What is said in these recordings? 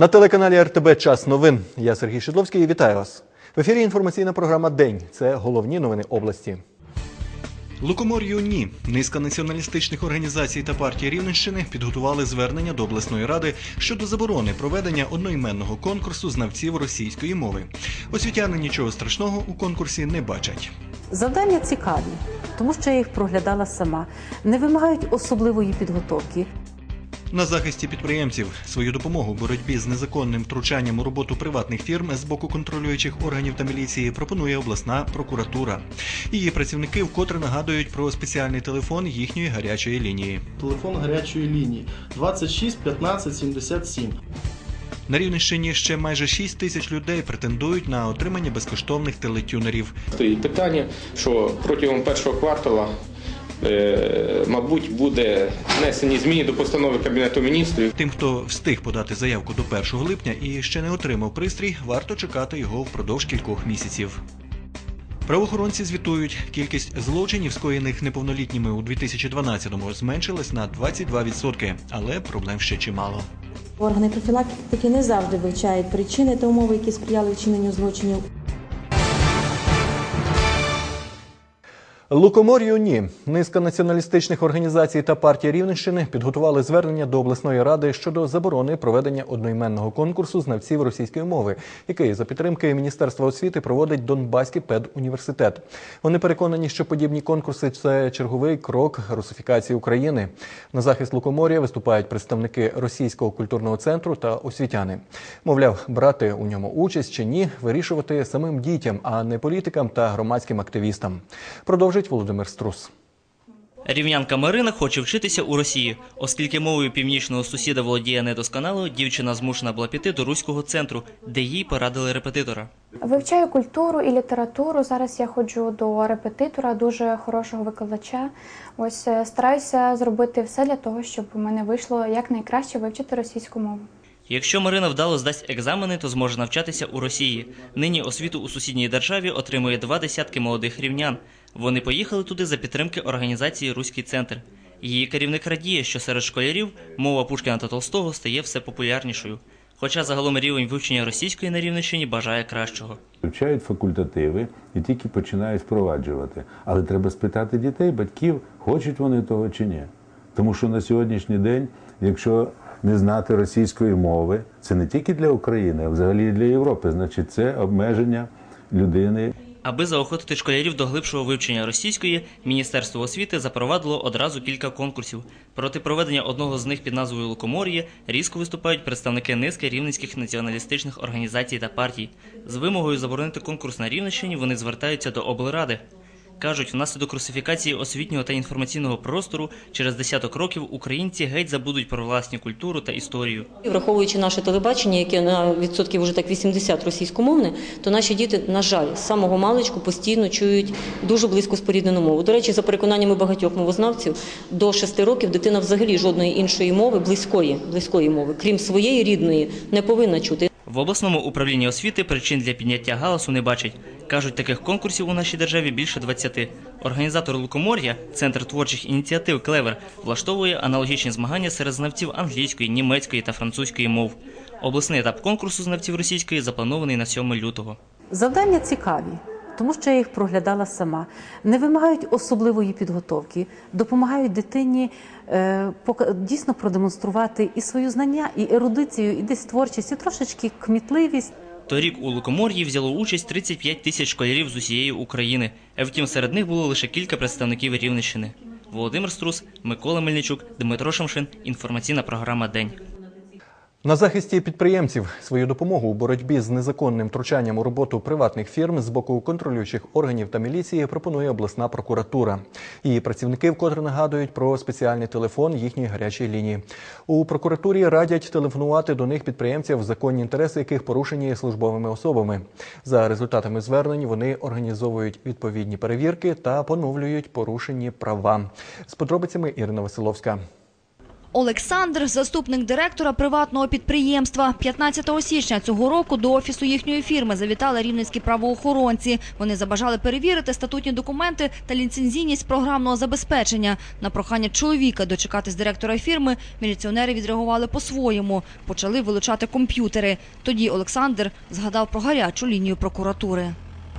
На телеканалі РТБ Час новин. Я Сергій Шидловський і вітаю вас. В ефірі інформаційна програма День. Це головні новини області. Лукомор'ю ні. Низка націоналістичних організацій та партій Рівненщини підготували звернення до обласної ради щодо заборони проведення одноіменного конкурсу знавців російської мови. Освітяни нічого страшного у конкурсі не бачать. Завдання цікаві, тому що я їх проглядала сама. Не вимагають особливої підготовки. На захисті підприємців свою допомогу боротьбі з незаконним втручанням у роботу приватних фірм з боку контролюючих органів та міліції пропонує обласна прокуратура. Її працівники вкотре нагадують про спеціальний телефон їхньої гарячої лінії. Телефон гарячої лінії 26 15 77. На Рівненщині ще майже 6 тисяч людей претендують на отримання безкоштовних телетюнерів. Стоїть питання, що протягом першого квартала, мабуть, буде внесені зміни до постанови Кабінету міністрів. Тим, хто встиг подати заявку до 1 липня і ще не отримав пристрій, варто чекати його впродовж кількох місяців. Правоохоронці звітують, кількість злочинів, скоєних неповнолітніми у 2012-му, зменшилась на 22%, але проблем ще чимало. Органи профілактики не завжди вивчають причини та умови, які сприяли вчиненню злочинів. Лукомор'ю ні. Низка націоналістичних організацій та партій Рівненщини підготували звернення до обласної ради щодо заборони проведення одноіменного конкурсу знавців російської мови, який за підтримки Міністерства освіти проводить Донбаський педуніверситет. Вони переконані, що подібні конкурси це черговий крок русифікації України. На захист Лукомор'я виступають представники російського культурного центру та освітяни. Мовляв, брати у ньому участь чи ні, вирішувати самим дітям, а не політикам та громадським активістам. Продовжить Володимир Струс. Рівнянка Марина хоче вчитися у Росії, оскільки мовою північного сусіда володіє недосконало, дівчина змушена була піти до руського центру, де їй порадили репетитора. Вивчаю культуру і літературу. Зараз я ходжу до репетитора, дуже хорошого викладача. Ось е, стараюся зробити все для того, щоб у мене вийшло якнайкраще вивчити російську мову. Якщо Марина вдало здасть екзамени, то зможе навчатися у Росії. Нині освіту у сусідній державі отримує два десятки молодих рівнян. Вони поїхали туди за підтримки організації Руський центр. Її керівник радіє, що серед школярів мова Пушкіна та Толстого стає все популярнішою. Хоча загалом рівень вивчення російської на Рівненщині бажає кращого. Вивчають факультативи і тільки починають впроваджувати. Але треба спитати дітей, батьків, хочуть вони того чи ні. Тому що на сьогоднішній день, якщо не знати російської мови, це не тільки для України, а взагалі для Європи. Значить, це обмеження людини. Аби заохотити школярів до глибшого вивчення російської, Міністерство освіти запровадило одразу кілька конкурсів. Проти проведення одного з них під назвою Лукомор'я різко виступають представники низки рівненських націоналістичних організацій та партій. З вимогою заборонити конкурс на Рівненщині вони звертаються до облради. Кажуть, внаслідок русифікації освітнього та інформаційного простору через десяток років українці геть забудуть про власну культуру та історію. Враховуючи наше телебачення, яке на відсотків вже так 80 російськомовне, то наші діти, на жаль, з самого маличку постійно чують дуже близько споріднену мову. До речі, за переконаннями багатьох мовознавців, до 6 років дитина взагалі жодної іншої мови, близької, близької мови, крім своєї рідної, не повинна чути. В обласному управлінні освіти причин для підняття галасу не бачать. Кажуть, таких конкурсів у нашій державі більше 20. Організатор Лукомор'я, центр творчих ініціатив Клевер, влаштовує аналогічні змагання серед знавців англійської, німецької та французької мов. Обласний етап конкурсу знавців російської запланований на 7 лютого. Завдання цікаві, тому що я їх проглядала сама. Не вимагають особливої підготовки, допомагають дитині е, дійсно продемонструвати і свою знання, і ерудицію, і десь творчість, і трошечки кмітливість. Торік у Лукомор'ї взяло участь 35 тисяч школярів з усієї України. Е, Втім, серед них було лише кілька представників Рівненщини. Володимир Струс, Микола Мельничук, Дмитро Шамшин. Інформаційна програма День. На захисті підприємців свою допомогу у боротьбі з незаконним втручанням у роботу приватних фірм з боку контролюючих органів та міліції пропонує обласна прокуратура. Її працівники вкотре нагадують про спеціальний телефон їхньої гарячої лінії. У прокуратурі радять телефонувати до них підприємців, законні інтереси яких порушені службовими особами. За результатами звернень вони організовують відповідні перевірки та поновлюють порушені права. З подробицями Ірина Василовська. Олександр – заступник директора приватного підприємства. 15 січня цього року до офісу їхньої фірми завітали рівненські правоохоронці. Вони забажали перевірити статутні документи та ліцензійність програмного забезпечення. На прохання чоловіка дочекатись директора фірми міліціонери відреагували по-своєму. Почали вилучати комп'ютери. Тоді Олександр згадав про гарячу лінію прокуратури.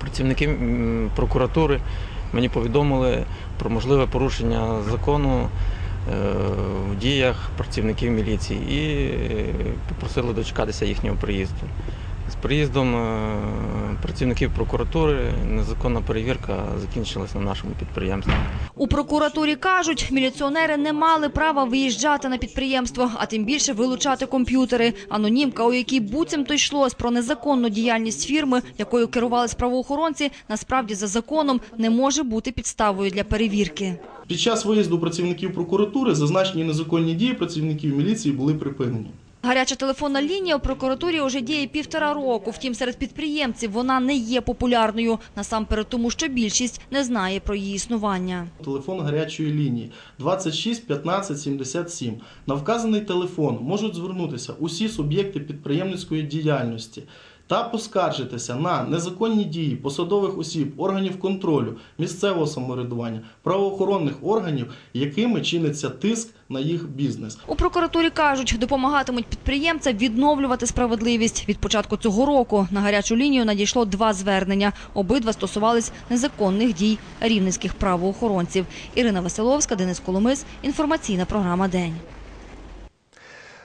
Працівники прокуратури мені повідомили про можливе порушення закону в діях працівників міліції і е, попросили дочекатися їхнього приїзду. З приїздом е, працівників прокуратури незаконна перевірка закінчилась на нашому підприємстві. У прокуратурі кажуть, міліціонери не мали права виїжджати на підприємство, а тим більше вилучати комп'ютери. Анонімка, у якій буцімто йшлось про незаконну діяльність фірми, якою керувались правоохоронці, насправді за законом не може бути підставою для перевірки. Під час виїзду працівників прокуратури зазначені незаконні дії працівників міліції були припинені. Гаряча телефонна лінія у прокуратурі вже діє півтора року. Втім, серед підприємців вона не є популярною. Насамперед тому, що більшість не знає про її існування. Телефон гарячої лінії 26 15 77. На вказаний телефон можуть звернутися усі суб'єкти підприємницької діяльності та поскаржитися на незаконні дії посадових осіб, органів контролю, місцевого самоврядування, правоохоронних органів, якими чиниться тиск на їх бізнес. У прокуратурі кажуть, допомагатимуть підприємцям відновлювати справедливість. Від початку цього року на гарячу лінію надійшло два звернення. Обидва стосувались незаконних дій рівненських правоохоронців. Ірина Василовська, Денис Коломис. Інформаційна програма День.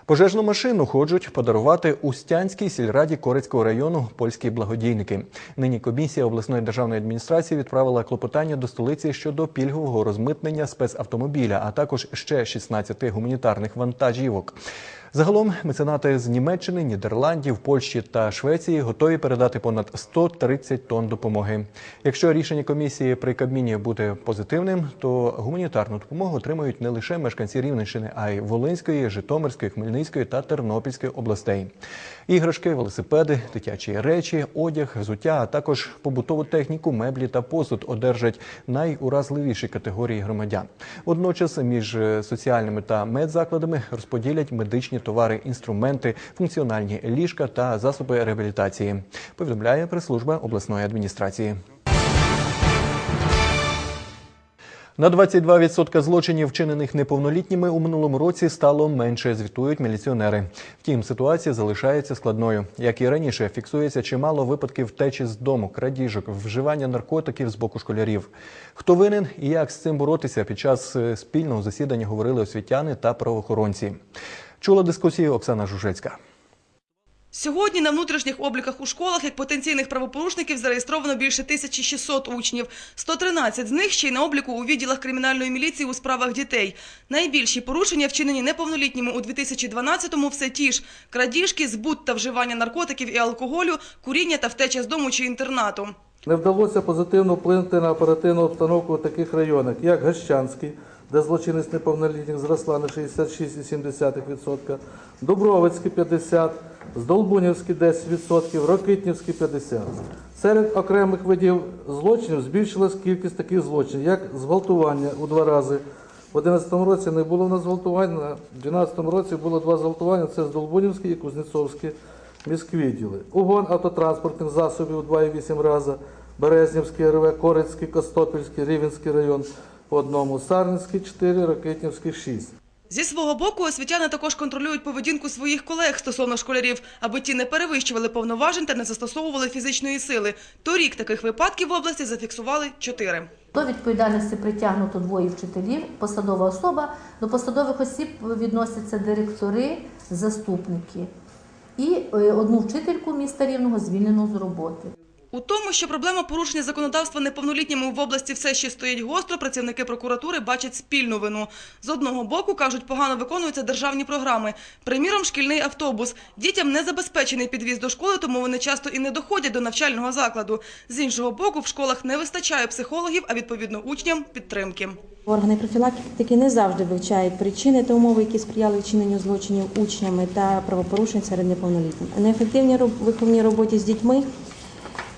Пожежну машину хочуть подарувати Устянській сільраді Корецького району польські благодійники. Нині комісія обласної державної адміністрації відправила клопотання до столиці щодо пільгового розмитнення спецавтомобіля, а також ще 16 гуманітарних вантажівок. Загалом меценати з Німеччини, Нідерландів, Польщі та Швеції готові передати понад 130 тонн допомоги. Якщо рішення комісії при Кабміні буде позитивним, то гуманітарну допомогу отримають не лише мешканці Рівненщини, а й Волинської, Житомирської, Хмельницької та Тернопільської областей. Іграшки, велосипеди, дитячі речі, одяг, взуття, а також побутову техніку, меблі та посуд одержать найуразливіші категорії громадян. Водночас між е, соціальними та медзакладами розподілять медичні товари, інструменти, функціональні ліжка та засоби реабілітації. Повідомляє прес-служба обласної адміністрації. На 22% злочинів, вчинених неповнолітніми, у минулому році стало менше, звітують міліціонери. Втім, ситуація залишається складною. Як і раніше, фіксується чимало випадків втечі з дому, крадіжок, вживання наркотиків з боку школярів. Хто винен і як з цим боротися під час е, спільного засідання говорили освітяни та правоохоронці. Чула дискусію Оксана Жужецька. Сьогодні на внутрішніх обліках у школах як потенційних правопорушників зареєстровано більше 1600 учнів. 113 з них ще й на обліку у відділах кримінальної міліції у справах дітей. Найбільші порушення, вчинені неповнолітніми у 2012-му, все ті ж – крадіжки, збут та вживання наркотиків і алкоголю, куріння та втеча з дому чи інтернату. Не вдалося позитивно вплинути на оперативну обстановку у таких районах, як Гащанський, де злочинність неповнолітніх зросла на 66,7%, Дубровицький 50%, Здолбунівський 10%, Рокитнівський 50%. Серед окремих видів злочинів збільшилась кількість таких злочинів, як зґвалтування у два рази. В 2011 році не було в нас зґвалтувань, в 2012 році було два зґвалтування, це Здолбунівський і Кузнєцовський міськвідділи. Угон автотранспортних засобів у 2,8 рази, Березнівський РВ, Корицький, Костопільський, Рівенський район по одному, Сарненський 4, Ракитнівський 6. Зі свого боку, освітяни також контролюють поведінку своїх колег стосовно школярів, аби ті не перевищували повноважень та не застосовували фізичної сили. Торік таких випадків в області зафіксували чотири. До відповідальності притягнуто двоє вчителів, посадова особа. До посадових осіб відносяться директори, заступники. І е, одну вчительку міста Рівного звільнено з роботи. У тому, що проблема порушення законодавства неповнолітніми в області все ще стоїть гостро, працівники прокуратури бачать спільну вину. З одного боку, кажуть, погано виконуються державні програми. Приміром, шкільний автобус. Дітям не забезпечений підвіз до школи, тому вони часто і не доходять до навчального закладу. З іншого боку, в школах не вистачає психологів, а відповідно учням підтримки. Органи профілактики не завжди вивчають причини та умови, які сприяли вчиненню злочинів учнями та правопорушень серед неповнолітніх. Неефективній роб- виховній роботі з дітьми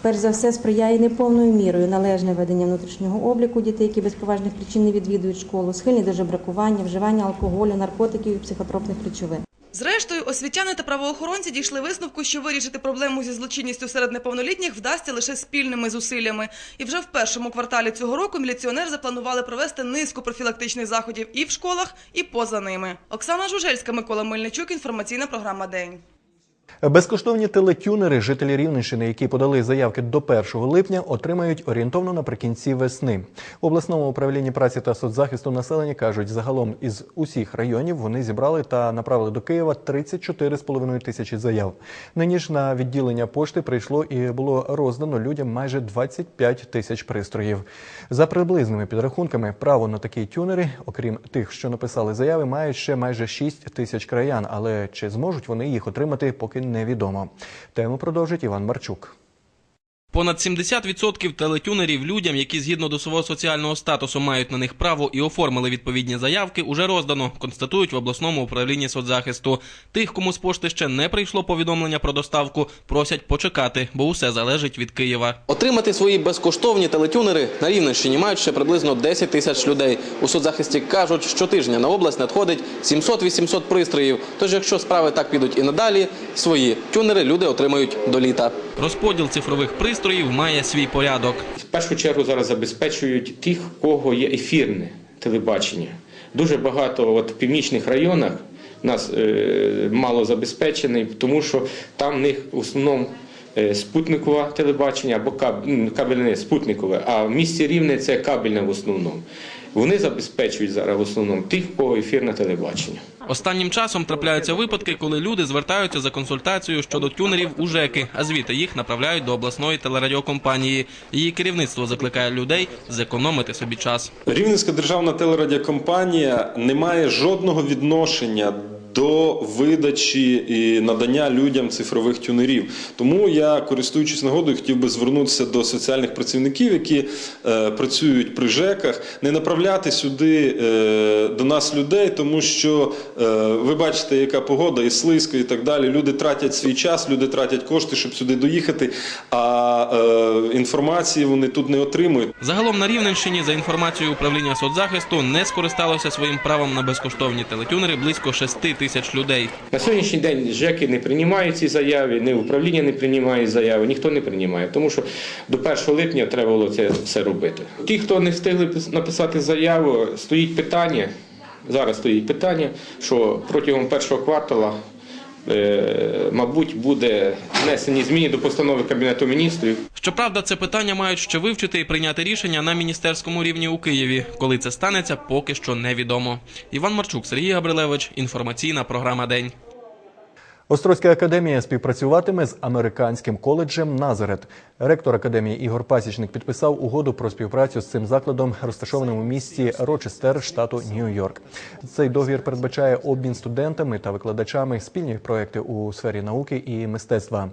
перш за все сприяє неповною мірою належне ведення внутрішнього обліку дітей, які без поважних причин не відвідують школу, схильні до жебракування, вживання алкоголю, наркотиків і психотропних речовин. Зрештою, освітяни та правоохоронці дійшли висновку, що вирішити проблему зі злочинністю серед неповнолітніх вдасться лише спільними зусиллями. І вже в першому кварталі цього року міліціонери запланували провести низку профілактичних заходів і в школах, і поза ними. Оксана Жужельська, Микола Мельничук. Інформаційна програма День. Безкоштовні телетюнери жителі Рівненщини, які подали заявки до 1 липня, отримають орієнтовно наприкінці весни. В обласному управлінні праці та соцзахисту населення кажуть, загалом із усіх районів вони зібрали та направили до Києва 34,5 тисячі заяв. Нині ж на відділення пошти прийшло і було роздано людям майже 25 тисяч пристроїв. За приблизними підрахунками, право на такі тюнери, окрім тих, що написали заяви, мають ще майже 6 тисяч краян. Але чи зможуть вони їх отримати, поки невідомо. Тему продовжить Іван Марчук. Понад 70% телетюнерів людям, які згідно до свого соціального статусу мають на них право і оформили відповідні заявки, уже роздано, констатують в обласному управлінні соцзахисту. Тих, кому з пошти ще не прийшло повідомлення про доставку, просять почекати, бо усе залежить від Києва. Отримати свої безкоштовні телетюнери на Рівненщині мають ще приблизно 10 тисяч людей. У соцзахисті кажуть, щотижня на область надходить 700-800 пристроїв. Тож, якщо справи так підуть і надалі, свої тюнери люди отримають до літа. Розподіл цифрових пристроїв має свій порядок. В першу чергу зараз забезпечують тих, кого є ефірне телебачення. Дуже багато от, в північних районах нас е, мало забезпечений, тому що там в них в основному е, спутникове телебачення або каб, кабельне спутникове, а в місті Рівне це кабельне в основному. Вони забезпечують зараз в основному тих, кого ефірне телебачення. Останнім часом трапляються випадки, коли люди звертаються за консультацією щодо тюнерів у ЖЕКи, а звідти їх направляють до обласної телерадіокомпанії. Її керівництво закликає людей зекономити собі час. Рівненська державна телерадіокомпанія не має жодного відношення до видачі і надання людям цифрових тюнерів. Тому я, користуючись нагодою, хотів би звернутися до соціальних працівників, які е, працюють при ЖЕКах, не направляти сюди е, до нас людей, тому що е, ви бачите, яка погода і слизько, і так далі. Люди тратять свій час, люди тратять кошти, щоб сюди доїхати, а е, інформації вони тут не отримують. Загалом на Рівненщині, за інформацією управління соцзахисту, не скористалося своїм правом на безкоштовні телетюнери близько 6 тисяч людей. На сьогоднішній день ЖЕКи не приймають ці заяви, не управління не приймає заяви, ніхто не приймає, тому що до 1 липня треба було це все робити. Ті, хто не встигли написати заяву, стоїть питання. Зараз стоїть питання, що протягом першого квартала, мабуть, буде внесені зміни до постанови Кабінету міністрів. Щоправда, це питання мають ще вивчити і прийняти рішення на міністерському рівні у Києві. Коли це станеться, поки що невідомо. Іван Марчук, Сергій Габрилевич. Інформаційна програма День. Острозька академія співпрацюватиме з американським коледжем Назарет. Ректор академії Ігор Пасічник підписав угоду про співпрацю з цим закладом, розташованим у місті Рочестер, штату Нью-Йорк. Цей договір передбачає обмін студентами та викладачами спільні проекти у сфері науки і мистецтва.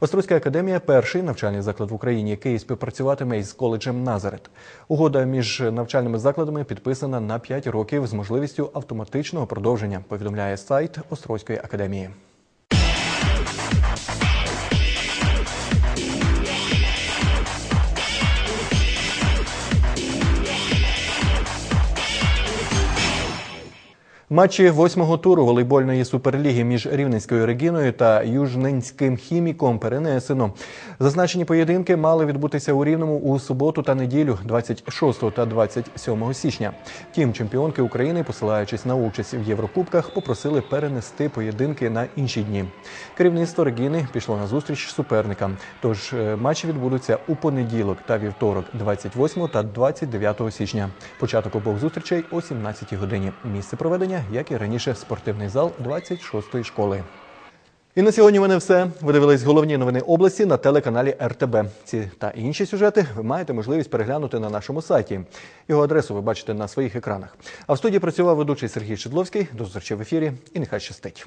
Острозька академія перший навчальний заклад в Україні, який співпрацюватиме із коледжем Назарет. Угода між навчальними закладами підписана на 5 років з можливістю автоматичного продовження. Повідомляє сайт Острозької академії. Матчі восьмого туру волейбольної суперліги між Рівненською Регіною та Южненським хіміком перенесено. Зазначені поєдинки мали відбутися у Рівному у суботу та неділю, 26 та 27 січня. Втім, чемпіонки України, посилаючись на участь в Єврокубках, попросили перенести поєдинки на інші дні. Керівництво Регіни пішло на зустріч суперникам. Тож е, матчі відбудуться у понеділок та вівторок, 28 та 29 січня. Початок обох зустрічей о 17 годині. Місце проведення, як і раніше, спортивний зал 26-ї школи. І на сьогодні в мене все. Ви дивились головні новини області на телеканалі РТБ. Ці та інші сюжети ви маєте можливість переглянути на нашому сайті. Його адресу ви бачите на своїх екранах. А в студії працював ведучий Сергій Шедловський. До зустрічі в ефірі і нехай щастить.